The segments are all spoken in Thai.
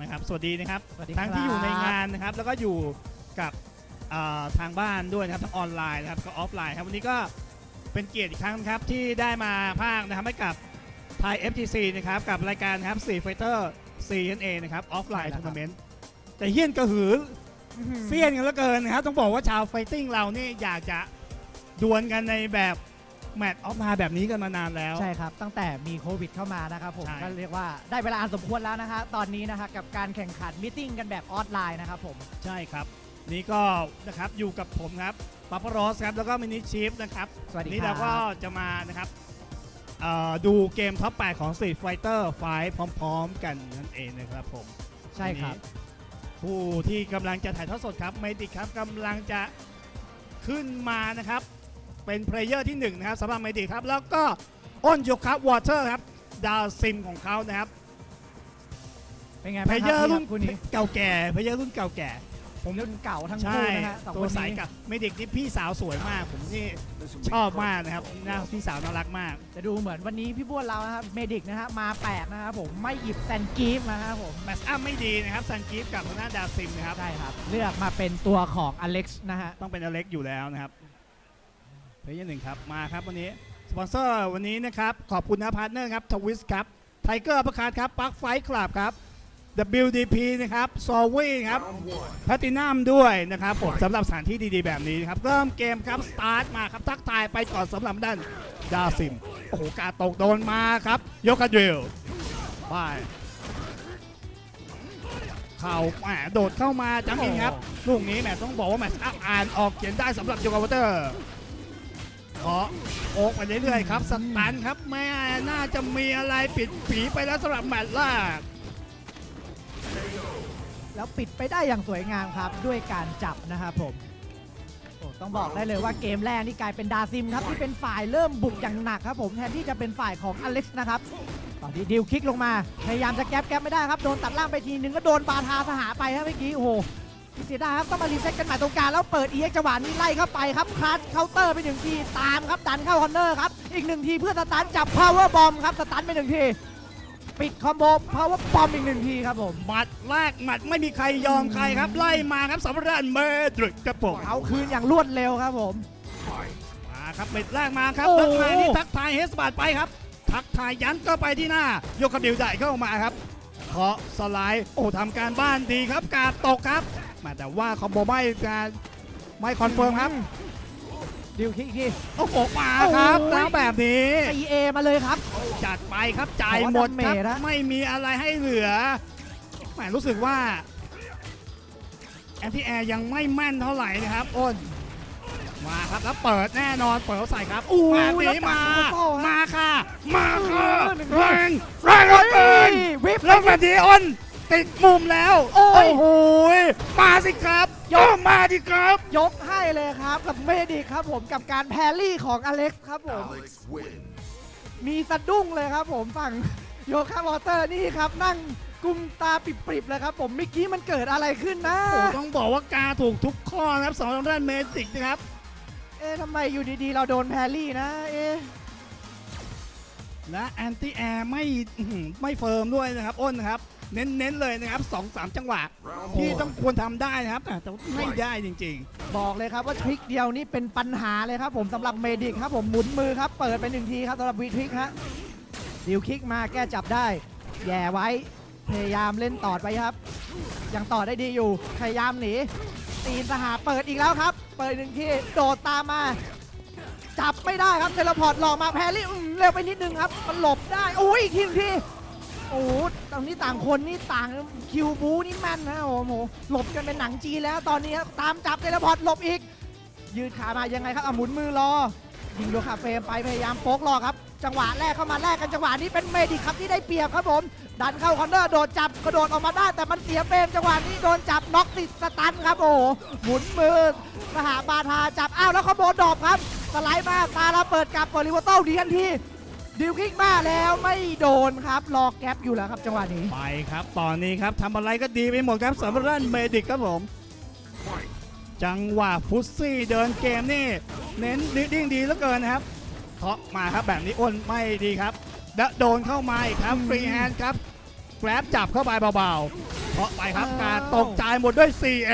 นะครับ สวัสดีนะครับ สวัสดีทั้งครับที่อยู่ในงานนะครับ แล้วก็อยู่กับเอ่อทางบ้านด้วยนะครับ ทั้งออนไลน์นะครับก็ออฟไลน์ครับ วันนี้ก็เป็นเกียรติอีกครั้งนะครับที่ได้มาภาคนะครับให้กับไทย FGC นะครับ กับรายการนะครับ4 Fighter CNA นะครับ ออฟไลน์ทัวร์นาเมนต์ แต่เฮี้ยนกระหือเสี้ยนกันเหลือเกินนะครับ ต้องบอกว่าชาวไฟติ้งเรานี่อยากจะดวลกันในแบบ แมตช์ออฟไลน์แบบนี้กันมานานแล้ว ใช่ครับ ตั้งแต่มีโควิดเข้ามานะครับผม ใช่ ก็เรียกว่าได้เวลาอันสมควรแล้วนะฮะตอนนี้นะฮะกับการแข่งขันมิ팅กันแบบออนไลน์นะครับผม ใช่ครับ นี่ก็นะครับอยู่กับผมครับปัปปรอสครับแล้วก็มินิชีฟนะครับสวัสดีนี่ครัเราบก็จะมานะครับเอ่อดูเกมท็อป 8 ของ Street Fighter 5พร้อม ๆ กันนั่นเองนะครับผม ใช่ครับวันนี้ผู้ที่กำลังจะถ่ายทอดสดครับเมดิกครับกำลังจะขึ้นมานะครับ เป็นเพลเยอร์ที่1นะครับสำหรับเมดิกครับ แล้วก็อ้นโยคะวอเตอร์ครับ ดาวซิมของเขานะครับเป็นไงเพลบ้างคเยอรับร์รุ่นคู่นี้เก่าแก่เพลเยอร์รุ่นเก่าแก่ ผมรุ่นเก่าทั้งใช่คู่นะฮะสองตัควนสายนี้กับเมดิกนี่พี่สาวสวยมาก ผมนี่ชอบมากนะครับหน้าพี่สาวน่ารักมาก จะดูเหมือนวันนี้พี่บ้วนเรานะครับเมดิกนะฮะมาแปลกนะครับผมไม่หยิบแซนกีฟนะครับผมแมตช์อัพไม่ดีนะครับซันกิฟกับทางด้านดาวซิมนะครับใช่ครับ เลือกมาเป็นตัวของอเล็กซ์นะฮะต้องเป็นอเล็กอยู่แล้วนะครับ เพลเยอร์หนึ่งครับมาครับวันนี้สปอนเซอร์วันนี้นะครับขอบคุณนะพาร์ทเนอร์ครับทวิสครับไทเกอร์ประคาครับปักไฟคลับครับ WDP นะครับซอวี่ครับแพตินัมด้วยนะครับผมสำหรับสถานที่ดีๆแบบนี้ครับ เริ่มเกมครับ สตาร์ทมาครับ ทักทายไปก่อนสำหรับด้านดาซิม โอ้โห กาตกโดนมาครับ ยกกระดิลไปเข่าแหมโดดเข้ามาจังอินครับ ลูกนี้แหมต้องบอกว่าแมตช์อัพอ่านออกเขียนได้สำหรับโยกาวเตอร์ ขอโอกไปเรื่อยๆครับสตันครับแม่น่าจะมีอะไรปิดผีไปแล้วสำหรับแมตช์แรกแล้วปิดไปได้อย่างสวยงามครับ ด้วยการจับนะครับผมโอ้ต้องบอกได้เลยว่าเกมแรกนี่กลายเป็นดาซิมครับที่เป็นฝ่ายเริ่มบุกอย่างหนักครับผมแทนที่จะเป็นฝ่ายของอเล็กซ์นะครับตอนนี้ดิวคิกลงมาพยายามจะแก๊ปแก๊ปไม่ได้ครับโดนตัดล่างไปทีนึงก็โดนบาทาสหาไปครับเมื่อกี้โอ้โห เสียดายครับต้องมารีเซ็ตกันใหม่ตรงกลางแล้วเปิดเอ็กจังหวะนี้ไล่เข้าไปครับคลัชเคาน์เตอร์ไปหนึ่งทีตามครับดันเข้าคอนเนอร์ครับอีกหนึ่งทีเพื่อสตันจับพาวเวอร์บอมครับสตันไปหนึ่งทีปิดคอมโบพาวเวอร์บอมอีกหนึ่งทีครับผมหมัดแรกหมัดไม่มีใครยอมใครครับ ไล่มาครับสำหรับด้านเมดริกครับผมเอาคืนอย่างรวดเร็วครับผมมาครับเม็ดแรกมาครับโอ้โหทักทายนี่ทักทายเฮสบาดไปครับทักทายยันก็ไปที่หน้า ยกกระดิ่วใหญ่เข้ามาครับเคาะสไลด์โอ้ทำการบ้านดีครับ กาดตกครับ มาแต่ว่าคอมโบไม่การไม่คอนเฟิร์มครับ ดิวคิกทีโอ้โหมาครับโอ้ยแล้วแบบนี้ ตีเอมาเลยครับ จัดไปครับจ่ายหมดครับขอดาเมจนะ ไม่มีอะไรให้เหลือแหมรู้สึกว่าแอนตี้แอร์ยังไม่แม่นเท่าไหร่นะครับ อ้น มาครับแล้วเปิดแน่นอนเปิดใส่ครับอู้แบบนี้แล้วจับมาซูเปอร์โซ่ฮะมาค่ะ มาค่ะ เออหนึ่ง แรงแรงเหลือเกินวิปแล้วแบบนี้อ้น ติดมุมแล้ว โอ้ยโหมาสิครับยกมาดิครับ ยกให้เลยครับกับเมดิกครับผมกับการแพรรี่ของอเล็กซ์ครับผม Alex win. มีสะดุ้งเลยครับผมฝั่งโยคาวอเตอร์นี่ครับ นั่งกุมตาปริบๆเลยครับผมเมื่อกี้มันเกิดอะไรขึ้นนะ โอ้ต้องบอกว่ากาถูกทุกข้อนะครับสำหรับด้านเมจิกนะครับ เอ๊ะทำไมอยู่ดีๆ เราโดนแพรรี่นะ เอ๊ะและแอนตี้แอร์ไม่อื้อหือไม่เฟิร์มด้วยนะครับ อ้นนะครับ เน้นๆเลยนะครับสองสามจังหวะ Round ที่ one. ต้องควรทำได้นะครับแต่แต่ไม่ได้จริง บอกเลยครับว่าทริคเดียวนี่เป็นปัญหาเลยครับผมสำหรับเมดิกครับผมหมุนมือครับเปิดไปหนึ่งทีครับสำหรับวีทริกฮะดิวคิกมาแก้จับได้ แย่ไว้ พยายามเล่นต่อไปครับ ยังต่อได้ดีอยู่ พยายามหนีตีนสหาเปิดอีกแล้วครับ เปิดหนึ่งทีโดดตามมา จับไม่ได้ครับเทเลพอร์ตหลอกมาแพรรี่อืมเร็วไปนิดนึงครับ มันหลบได้โอ้ยอีกทีหนึ่งที โอ้โหตรงนี้ต่างคนนี่ต่างคิวบูนี่แม่นนะโอ้โหหลบกันเป็นหนังจีนแล้วตอนนี้ครับตามจับเทเลพอร์ตหลบอีก ยืดขามายังไงครับอะหมุนมือรอยิงโดคาเฟรมไปพยายามโป๊กรอครับ จังหวะแรกเข้ามาแรกกันจังหวะนี้เป็นเมดิครับที่ได้เปรียบครับผม ดันเข้าคอนเนอร์โดดจับกระโดดออกมาได้แต่มันเสียเฟรมจังหวะนี้โดนจับน็อกติดสตันครับโอ้โหหมุนมือสหาบาทาจับอ้าวแล้วเขาโบนดอบครับสไลด์มาตาเราเปิดกับเปิดริวอเต้ดีทันที ดิวคิกมาแล้วไม่โดนครับรอแก๊ปอยู่แล้วครับจังหวะนี้ ไปครับ ตอนนี้ครับทำอะไรก็ดีไปหมดครับสำหรับด้านเมดิกครับผม จังหวะพุซซี่เดินเกมนี่ เน้นดิ้งดีเหลือเกินนะครับเคาะมาครับแบบนี้อ้นไม่ดีครับและโดนเข้ามาอีกครับฟรีแฮนด์ครับแกร็บจับเข้าไปเบาเคาะไปครับอ้าว การตกจายหมดด้วย4เอ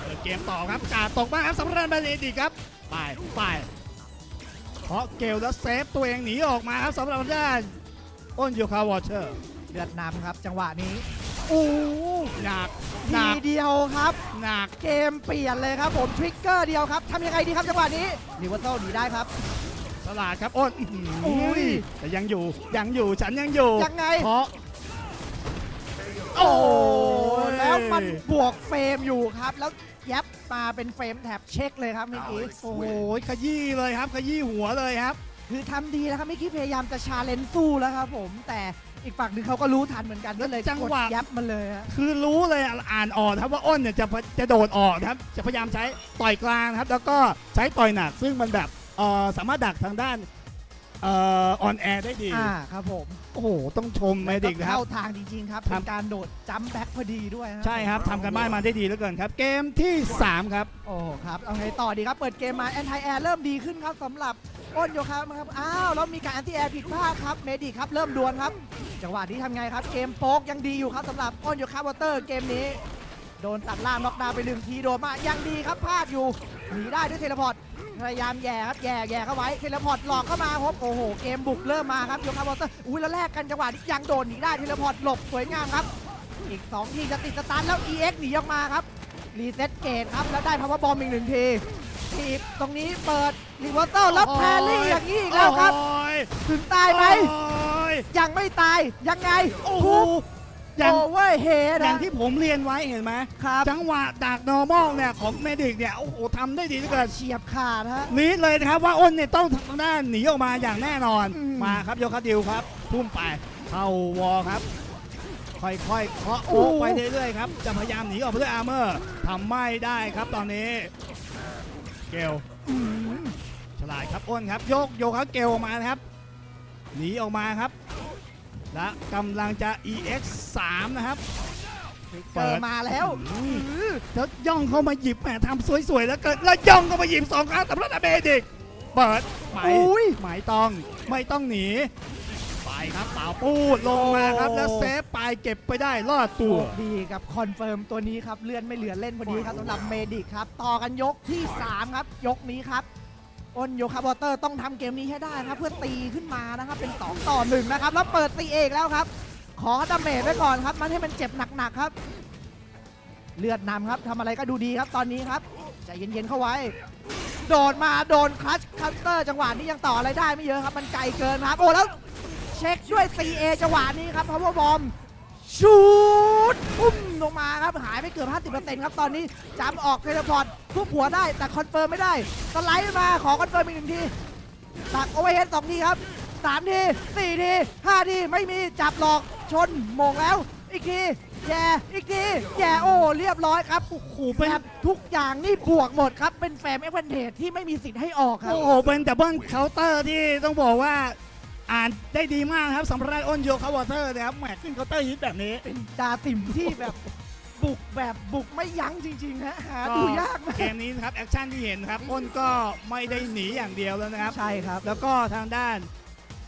เปิดเกมต่อครับการตกบ้างครับสำหรับเบลดีครับไปไปาะเกลแล้วเซฟตัวเองหนีออกมาครับสำหรับด้านอ้นโยคาวอเชอร์เลือดนำครับจังหวะนี้โอ้หนักหทีนักเดียวครับ หนักเกมเปลี่ยนเลยครับผมทริกเกอร์เดียวครับทำยังไงดีครับจังหวะนี้ลิเวอร์โซหนีได้ครับ สลาดครับอ้นอื้อหือุ้ยแต่ยังอยู่ยังอยู่ฉันยังอยู่ยังไงเคาะ โอ้แล้วมันบวกเฟรมอยู่ครับ แล้ว ยับมาเป็นเฟรมแท็บเช็คเลยครับเมื่อกี้ โอ้โหขยี้เลยครับ ขยี้หัวเลยครับ คือทำดีแล้วครับเมื่อกี้พยายามจะชาเลนจ์สู้แล้วครับผม แต่อีกฝั่งหนึ่งเขาก็รู้ทันเหมือนกันก็เลยจังกดหวะยับมันเลยฮะคือรู้เลยอะอ่านออกนะครับว่าอ้นเนี่ยจะจะโดดออกนะครับ จะพยายามใช้ต่อยกลางนะครับ แล้วก็ใช้ต่อยหนัก ซึ่งมันแบบเอ่อสามารถดักทางด้าน เอ่อออนแอร์ได้ดี อ่าครับผมโอ้โห ต้องชมเมดิกนะครับ เข้าทางจริงๆครับครัเป็บนการโดดจัมป์แบ็คพอดีด้วยฮะใช่ครับทำกันบ้านมาได้ดีเหลือเกินครับ เกมที่ 3 ครับ โอ้ครับเอาไงต่อดีครับ เปิดเกมมาแอนตี้แอร์เริ่มดีขึ้นครับสำหรับอ้นโยคะครับอ้าวแล้วมีการแอนตี้แอร์ผิดพลาดครับเมดิครับเริ่มดวลครับจังหวะนี้ทำไงครับเกมโป๊กยังดีอยู่ครับสำหรับอ้นโยคะวอเตอร์เกมนี้ โดนตัดล่างน็อกดาวน์ไปหนึ่งทีโดนมายังดีครับพลาดอยู่หนีได้ด้วยเทเลพอร์ต พยายามแย่ครับแย่แย่เข้าไว้เทเลพอร์ตหลอกเข้ามาครับโอ้โหเกมบุกเริ่มมาครับโยคะวอเตอร์อุ้ยแล้วแลกกันจังหวะนี้ยังโดนหนีได้เทเลพอร์ตหลบสวยงามครับ อีก2ทีจะติดสตาร์ทแล้ว EX หนีออกมาครับรีเซ็ตเกตครับแล้วได้พาวเวอร์บอมอีกหนึ่งทีทีบตรงนี้เปิดรีเวอร์เตอร์แล้วแพรรี่อย่างนี้อีกแล้วครับโอ้ยถึงตายไหมโอ้ยยังไม่ตายยังไงโอ้โหทุบ อย่างโอเวอร์เฮดอย่างที่ผมเรียนไว้เห็นไหมครับ จังหวะดัก normal เนี่ยของเมดิกเนี่ยโอ้โหทำได้ดีเหลือเกินเฉียบขาดฮะนิดเลยนะครับว่าอ้นเนี่ยต้องทางด้านหนีออกมาอย่างแน่นอนอืม มาครับโยคาดิวครับ ทุ่มไปเข้าวอลครับ ค่อยๆเคาะโอ้โอ้ไปเรื่อยๆครับจะพยายามหนีออกไปด้วยอาร์เมอร์ทำไม่ได้ครับตอนนี้ เกล อืมฉลาดครับอ้นครับโยกโยกครับเกลออกมานะครับหนีออกมาครับ และกำลังจะ EX 3นะครับ เปิดมาแล้วอืม อื้อแล้วย่องเข้ามาหยิบแหมทำสวยๆแล้วเกิดแล้วย่องเข้ามาหยิบสองครั้งสำหรับเบดิกเปิดไหมอุ้ยไม่ต้องไม่ต้องหนี ไปครับเต่าปูดลงมาครับโอ้แล้วเซฟไปเก็บไปได้รอดโชตัวคดีกับคอนเฟิร์มตัวนี้ครับ เลื่อนไม่เหลือเล่นพอดีครับสำหรับเมดิกครับ ต่อกันยกที่ 3 ครับ ยกนี้ครับ อ้นโยคาบอเตอร์ต้องทำเกมนี้ให้ได้ครับ เพื่อตีขึ้นมานะครับ เป็น 2 ต่อ1นะครับ แล้วเปิดตีเอกแล้วครับ ขอดาเมจไว้ก่อนครับ มันให้มันเจ็บหนักๆครับ เลือดนำครับทำอะไรก็ดูดีครับตอนนี้ครับใจเย็นๆเข้าไว้ โดดมาโดนคลัชคัตเตอร์จังหวะนี้ยังต่ออะไรได้ไม่เยอะครับ มันไกลเกินครับ โอ้แล้วเช็คด้วย CA จังหวะนี้ครับ power bomb ชูดปุ้มลงมาครับหายไปเกือบ 50%ครับตอนนี้จำออกเทเลพอร์ต ทุบหัวได้แต่คอนเฟิร์มไม่ได้สไลด์มาขอคอนเฟิร์มอีกหนึ่งทีตักโอเวอร์เฮดสองทีครับสามทีสี่ทีห้าทีไม่มีจับหลอกชนโมงแล้ว อีกทีแย่อีกทีแย่โอ้เรียบร้อยครับโอ้โหแบบทุกอย่างนี่บวกหมดครับ เป็นแฟมเอฟเวนเทจที่ไม่มีสิทธิ์ให้ออกครับ โอ้โหเป็นดับเบิลเคาน์เตอร์ที่ต้องบอกว่าอ่านได้ดีมากครับสำหรับอ้นโยคาวอเตอร์นะครับแหมขึ้นเคาน์เตอร์ฮิตแบบนี้ เป็นดาติ่มที่แบบ บุกแบบบุกไม่ยั้งจริงๆฮะหาดูยากมากเกมนี้นะครับแอคชั่นที่เห็นนะครับอ้นก็ไม่ได้หนีอย่างเดียวแล้วนะครับ ใช่ครับ แล้วก็ทางด้าน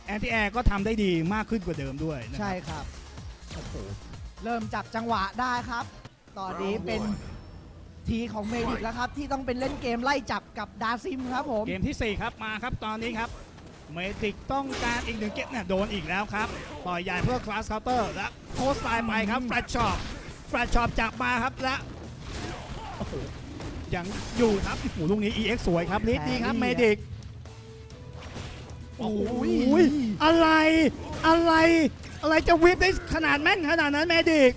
แอนตี้แอร์ก็ทำได้ดีมากขึ้นกว่าเดิมด้วยนะคใช่รับครับเริ่มจับจังหวะได้ครับ ตอนนี้เป็นทีของเมดิกแล้วครับ ที่ต้องเป็นเล่นเกมไล่จับกับดาซิมครับผม เกมทีสี่4 ครับมาครับตอนนี้ครับเมดิกต้องการอีกหนึ่งเกมเนี่ยโดนอีกแล้วครับปล่อยใหญ่เพื่อคลาสเคาน์เตอร์และโพสต์ไลน์ไปครับแฟลชช็อปแฟลชช็อปจับมาครับและโอ้โหยังอยู่ครับโอ้โหลูกนี้ EX สวยครับลิดดีครับแหเมม่ดิกโอ้โหโอ้ยอะไรอะไรอะไรจะวิบได้ขนาดแม่นขนาดนั้นเมดิก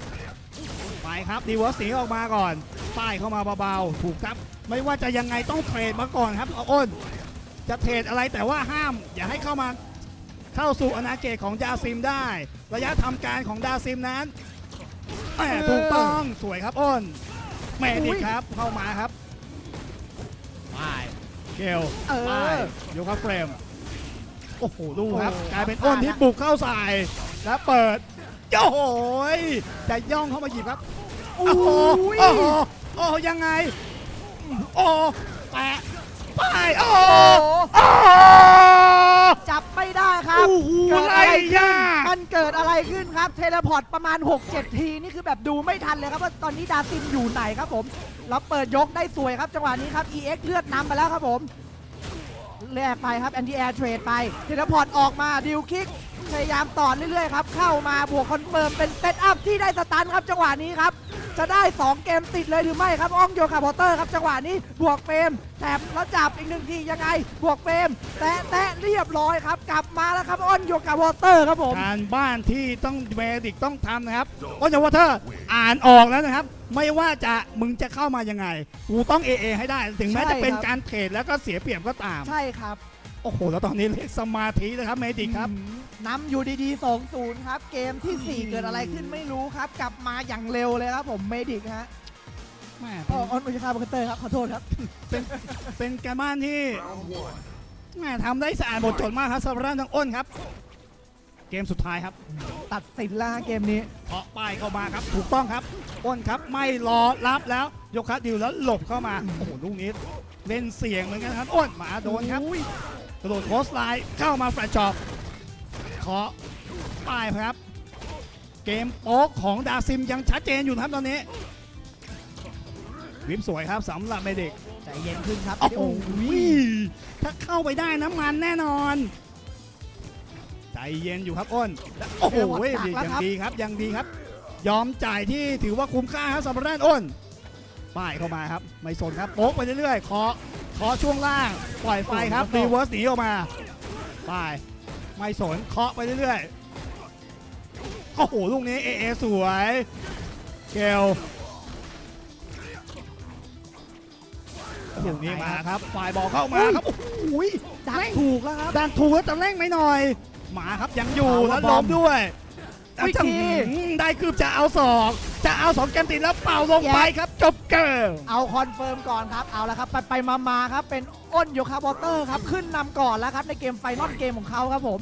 ไปครับดีวอร์สหนีออกมาก่อน ป้ายเข้ามาเบาๆถูกครับ ไม่ว่าจะยังไงต้องเทรดมาก่อนครับเอาอ้น จะเทรดอะไรแต่ว่าห้าม อย่าให้เข้ามาเข้าสู่อาณาเขตของดาซิมได้ ระยะทำการของดาซิมนั้น แหมเออถูกต้องสวยครับอ้นเมดิอุ้กยครับเข้ามาครับไปเกลเออไปโยครับเฟรมโอ้โหดูครับโอ้กลายเป็นครับอ้นที่บุกเข้าใส่แล้วเปิดโอ้โหยจะย่องเข้ามาหยิบครับโอ้โอ้โหยโอ้โหโอ้โหยังไงโอ้โหแปะไปโอ้โหโอ้โหโอ้โหจับไม่ได้ครับโอ้โหเกิดไล่อะไรขึ้นยากมัน เกิดอะไรขึ้นครับเทเลพอร์ตประมาณ 6-7 ทีนี่คือแบบดูไม่ทันเลยครับว่าตอนนี้ดาซินอยู่ไหนครับผมแล้วเปิดยกได้สวยครับจังหวะนี้ครับ EX เลือดนำไปแล้วครับผมแลกไปครับแอนตี้แอร์เทรดไปเทเลพอร์ตออกมาดิวคิกพยายามต่อเรื่อยๆครับเข้ามาบวกคอนเฟิร์มเป็นเซตอัพที่ได้สตันครับจังหวะนี้ครับ จะได้ 2 เกมติดเลยหรือไม่ครับ อ้องโยคาพอเตอร์ครับจังหวะนี้บวกเฟรมแถบแล้วจับอีกหนึ่งทียังไง บวกเฟรมแตะแตะเรียบร้อยครับ กลับมาแล้วครับอ้อนโยคาพอเตอร์ครับผมการบ้านที่ต้องเมดิกต้องทำนะครับโอ้ยว่าเธออ่านออกแล้วนะครับ ไม่ว่าจะมึงจะเข้ามายังไงกูต้อง AA ให้ได้ ถึงแม้ใช่จะเป็นครับการเทรดแล้วก็เสียเปรียบก็ตาม ใช่ครับ โอ้โห แล้วตอนนี้เรียกสมาธินะครับเมดิกครับอืมนำอยู่ดีๆ2-0ครับ เกมทีสี่ 4 เกิดอะไรขึ้นไม่รู้ครับ กลับมาอย่างเร็วเลยครับผมเมดิกฮะแม่อ๋อออนอุชคาบัคเตอร์ครับ ขอโทษครับ เป็นเป็นการบ้านที่แม่ทำได้สะอาดหมดจดมากครับสำหรับทางอ้นครับ เกมสุดท้ายครับ ตัดสินแล้วฮะเกมนี้เคาะป้ายเข้ามาครับ ถูกต้องครับ อ้นครับไม่รอรับแล้ว ยกคัดดิวแล้วหลบเข้ามา โอ้โหลูกนี้เล่นเสียงเหมือนกันครับ อ้นหมาโดนครับก ระโดดโคสไลน์เข้ามาแฟลชช็อปเคาะป้ายครับ เกมโป๊กของดาซิมยังชัดเจนอยู่นะครับตอนนี้ วิมสวยครับสำหรับเมดิกใจเย็นขึ้นครับโอ้โหโอ้โหถ้าเข้าไปได้น้ำมันแน่นอน ใจเย็นอยู่ครับอ้นและโอ้โหยังดีครับยังดีครับ ยอมจ่ายที่ถือว่าคุ้มค่าครับสำหรับด้านอ้นป้ายเข้ามาครับ ไม่สนครับโป๊กไปเรื่อยๆเคาะเคาะช่วงล่างปล่อยไฟครับรีเวิร์สหนีออกมาป้ายไม่สนเคาะไปเรื่อยๆโอ้โหลูกนี้เอเอสวยเกลลูกนี้มาครับฝ่ายบอลเข้ามาครับโอ้โหดักถูกแล้วครับดันถูกแล้วจะเร่งไหมหน่อยหมาครับยังอยู่เอาแล้วบล้อมมด้วยวิธีอืมได้คืบจะเอาสอง จะเอาสองเกมติดแล้วเป่าลงไปครับ จบเกมเอาคอนเฟิร์มก่อนครับ เอาละครับไปไปมามาครับ เป็นอ้นโยคาบอเตอร์ครับ ขึ้นนำก่อนแล้วครับ ในเกมไฟนอลเกมของเขาครับผม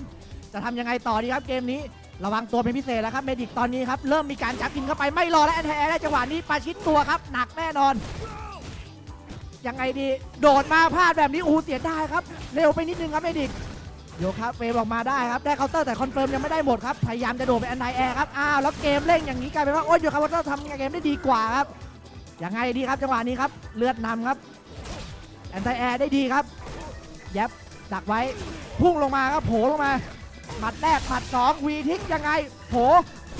จะทำยังไงต่อดีครับเกมนี้ ระวังตัวเป็นพิเศษแล้วครับ เมดิกตอนนี้ครับ เริ่มมีการจับกินเข้าไปไม่รอและแอนแทได้จังหวะนี้ประชิดตัวครับ หนักแน่นอน ยังไงดี โดดมาพลาดแบบนี้อูเสียได้ครับ เร็วไปนิดนึงครับเมดิก โยครับเฟรมออกมาได้ครับ ได้เคาน์เตอร์แต่คอนเฟิร์มยังไม่ได้หมดครับ พยายามจะโดดไปอันไดแอร์ครับ อ้าว แล้วเกมเร่งอย่างนี้กลายเป็นว่า โอ้ยโยคาบอเตอร์ทำเกมได้ดีกว่าครับยังไงดีครับจังหวะนี้ครับ เลือดนำครับแอนไดแอร์ได้ดีครับแยบดักไว้ พุ่งลงมาครับโผล่ลงมา หมัดแรกหมัดสองวีทิกยังไงโผล่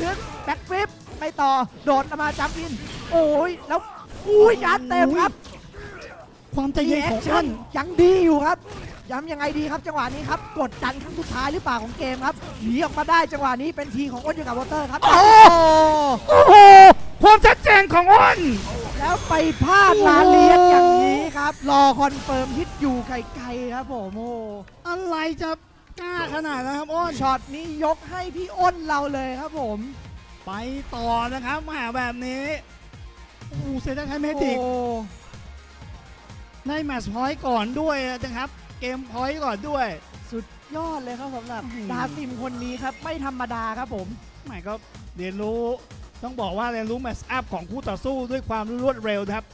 ลึกแบ็กฟลิปไม่ต่อ โดดมาจับอิน โอ้ย แล้วอุ้ยยัดเต็มครับ ความใจเย็นของชั่อ้นนยังดีอยู่ครับ ย้ำยังไงดีครับจังหวะนี้ครับกดดันครั้งสุดท้ายหรือเปล่าของเกมครับหนีออกมาได้จังหวะนี้เป็นทีของอ้นอยู่กับวอเตอร์ครับ โอ้โอ้โหความชัดเจนของอ้น แล้วไปพลาดลานเลียนอย่างนี้ครับ รอคอนเฟิร์มฮิตอยู่ไกลๆครับผมโอ้อะไรจะกล้าขนาดนั้นครับอ้นช็อตนี้ยกให้พี่อ้นเราเลยครับผม ไปต่อนะครับมาแบบนี้โอ้โหเซนต์ไทยเมดิกโอ้ได้แมตช์พอยต์ก่อนด้วยนะครับ เกมพอยต์ก่อนด้วย สุดยอดเลยครับสำหรับอื้อหือดาซิมคนนี้ครับ ไม่ธรรมดาครับผมหมายก็เรียนรู้ต้องบอกว่าเรียนรู้แมตช์อัพของคู่ต่อสู้ด้วยความรวดเร็วนะครับ